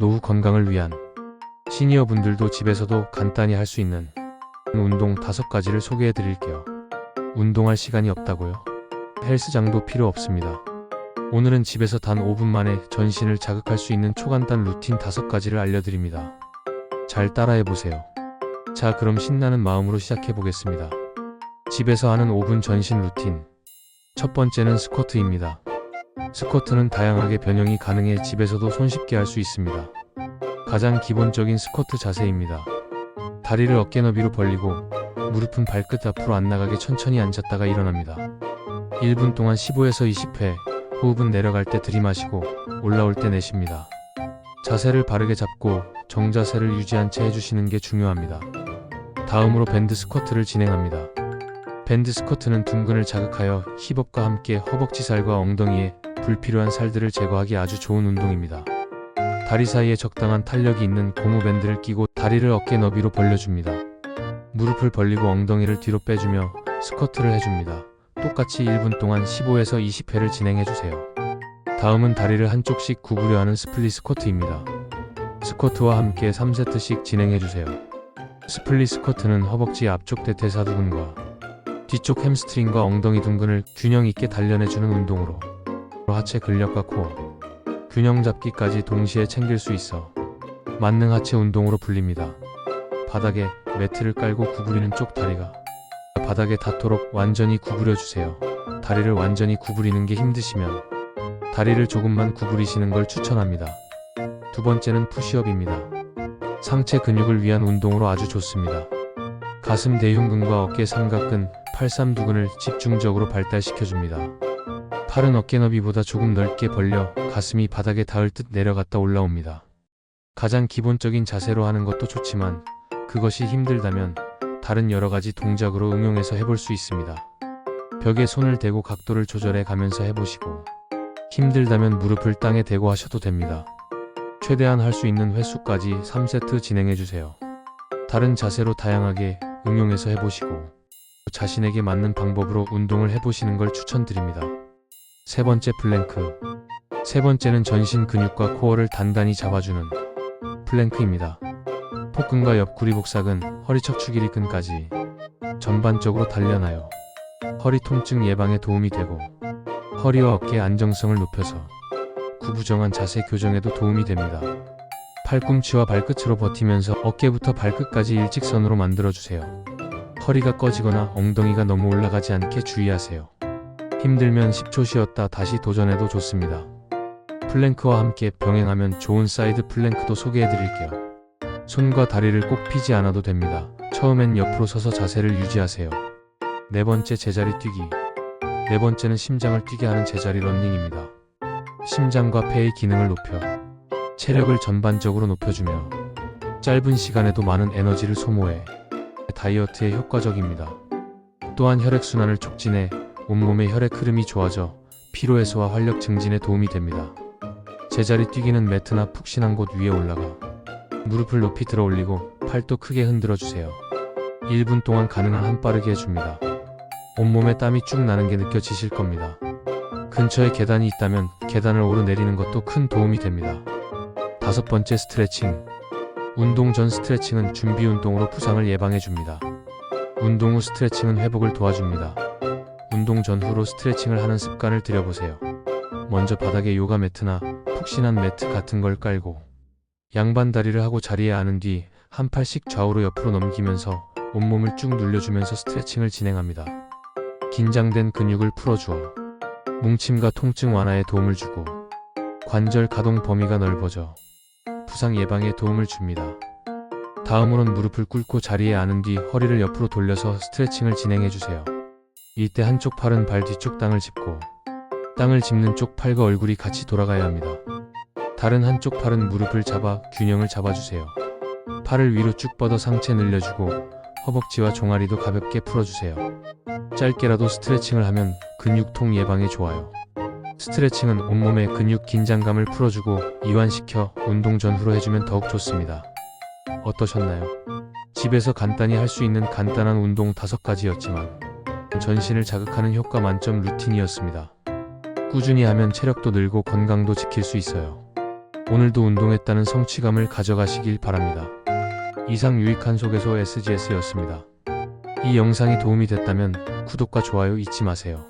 노후 건강을 위한 시니어 분들도 집에서도 간단히 할 수 있는 운동 다섯 가지를 소개해 드릴게요. 운동할 시간이 없다고요? 헬스장도 필요 없습니다. 오늘은 집에서 단 5분 만에 전신을 자극할 수 있는 초간단 루틴 다섯 가지를 알려드립니다. 잘 따라해 보세요. 자, 그럼 신나는 마음으로 시작해 보겠습니다. 집에서 하는 5분 전신 루틴. 첫 번째는 스쿼트입니다. 스쿼트는 다양하게 변형이 가능해 집에서도 손쉽게 할 수 있습니다. 가장 기본적인 스쿼트 자세입니다. 다리를 어깨 너비로 벌리고 무릎은 발끝 앞으로 안 나가게 천천히 앉았다가 일어납니다. 1분 동안 15에서 20회, 호흡은 내려갈 때 들이마시고 올라올 때 내쉽니다. 자세를 바르게 잡고 정자세를 유지한 채 해주시는 게 중요합니다. 다음으로 밴드 스쿼트를 진행합니다. 밴드 스쿼트는 둔근을 자극하여 힙업과 함께 허벅지 살과 엉덩이에 불필요한 살들을 제거하기 아주 좋은 운동입니다. 다리 사이에 적당한 탄력이 있는 고무 밴드를 끼고 다리를 어깨 너비로 벌려줍니다. 무릎을 벌리고 엉덩이를 뒤로 빼주며 스쿼트를 해줍니다. 똑같이 1분 동안 15에서 20회를 진행해주세요. 다음은 다리를 한쪽씩 구부려 하는 스플릿 스쿼트입니다. 스쿼트와 함께 3세트씩 진행해주세요. 스플릿 스쿼트는 허벅지 앞쪽 대퇴사두근과 뒤쪽 햄스트링과 엉덩이 둔근을 균형 있게 단련해주는 운동으로 하체 근력과 코어, 균형 잡기까지 동시에 챙길 수 있어 만능 하체 운동으로 불립니다. 바닥에 매트를 깔고 구부리는 쪽 다리가 바닥에 닿도록 완전히 구부려 주세요. 다리를 완전히 구부리는 게 힘드시면 다리를 조금만 구부리시는 걸 추천합니다. 두 번째는 푸시업입니다. 상체 근육을 위한 운동으로 아주 좋습니다. 가슴 대흉근과 어깨 삼각근, 팔삼두근을 집중적으로 발달시켜줍니다. 팔은 어깨 너비보다 조금 넓게 벌려 가슴이 바닥에 닿을 듯 내려갔다 올라옵니다. 가장 기본적인 자세로 하는 것도 좋지만 그것이 힘들다면 다른 여러 가지 동작으로 응용해서 해볼 수 있습니다. 벽에 손을 대고 각도를 조절해 가면서 해보시고 힘들다면 무릎을 땅에 대고 하셔도 됩니다. 최대한 할 수 있는 횟수까지 3세트 진행해주세요. 다른 자세로 다양하게 응용해서 해보시고 자신에게 맞는 방법으로 운동을 해보시는 걸 추천드립니다. 세 번째 플랭크. 세 번째는 전신 근육과 코어를 단단히 잡아주는 플랭크입니다. 복근과 옆구리 복사근, 허리 척추 길이근까지 전반적으로 단련하여 허리 통증 예방에 도움이 되고 허리와 어깨의 안정성을 높여서 구부정한 자세 교정에도 도움이 됩니다. 팔꿈치와 발끝으로 버티면서 어깨부터 발끝까지 일직선으로 만들어주세요. 허리가 꺼지거나 엉덩이가 너무 올라가지 않게 주의하세요. 힘들면 10초 쉬었다 다시 도전해도 좋습니다. 플랭크와 함께 병행하면 좋은 사이드 플랭크도 소개해 드릴게요. 손과 다리를 꼭 피지 않아도 됩니다. 처음엔 옆으로 서서 자세를 유지하세요. 네 번째 제자리 뛰기. 네 번째는 심장을 뛰게 하는 제자리 런닝입니다. 심장과 폐의 기능을 높여 체력을 전반적으로 높여주며 짧은 시간에도 많은 에너지를 소모해 다이어트에 효과적입니다. 또한 혈액순환을 촉진해 온몸의 혈액 흐름이 좋아져 피로 해소와 활력 증진에 도움이 됩니다. 제자리 뛰기는 매트나 푹신한 곳 위에 올라가 무릎을 높이 들어 올리고 팔도 크게 흔들어 주세요. 1분 동안 가능한 한 빠르게 해줍니다. 온몸에 땀이 쭉 나는 게 느껴지실 겁니다. 근처에 계단이 있다면 계단을 오르내리는 것도 큰 도움이 됩니다. 다섯 번째 스트레칭. 운동 전 스트레칭은 준비 운동으로 부상을 예방해 줍니다. 운동 후 스트레칭은 회복을 도와줍니다. 운동 전후로 스트레칭을 하는 습관을 들여보세요. 먼저 바닥에 요가 매트나 푹신한 매트 같은 걸 깔고 양반 다리를 하고 자리에 앉은 뒤 한 팔씩 좌우로 옆으로 넘기면서 온몸을 쭉 눌려주면서 스트레칭을 진행합니다. 긴장된 근육을 풀어주어 뭉침과 통증 완화에 도움을 주고 관절 가동 범위가 넓어져 부상 예방에 도움을 줍니다. 다음으론 무릎을 꿇고 자리에 앉은 뒤 허리를 옆으로 돌려서 스트레칭을 진행해 주세요. 이때 한쪽 팔은 발 뒤쪽 땅을 짚고 땅을 짚는 쪽 팔과 얼굴이 같이 돌아가야 합니다. 다른 한쪽 팔은 무릎을 잡아 균형을 잡아주세요. 팔을 위로 쭉 뻗어 상체 늘려주고 허벅지와 종아리도 가볍게 풀어주세요. 짧게라도 스트레칭을 하면 근육통 예방에 좋아요. 스트레칭은 온몸의 근육 긴장감을 풀어주고 이완시켜 운동 전후로 해주면 더욱 좋습니다. 어떠셨나요? 집에서 간단히 할 수 있는 간단한 운동 다섯 가지였지만 전신을 자극하는 효과 만점 루틴이었습니다. 꾸준히 하면 체력도 늘고 건강도 지킬 수 있어요. 오늘도 운동했다는 성취감을 가져가시길 바랍니다. 이상 유익한 속에서 SGS였습니다. 이 영상이 도움이 됐다면 구독과 좋아요 잊지 마세요.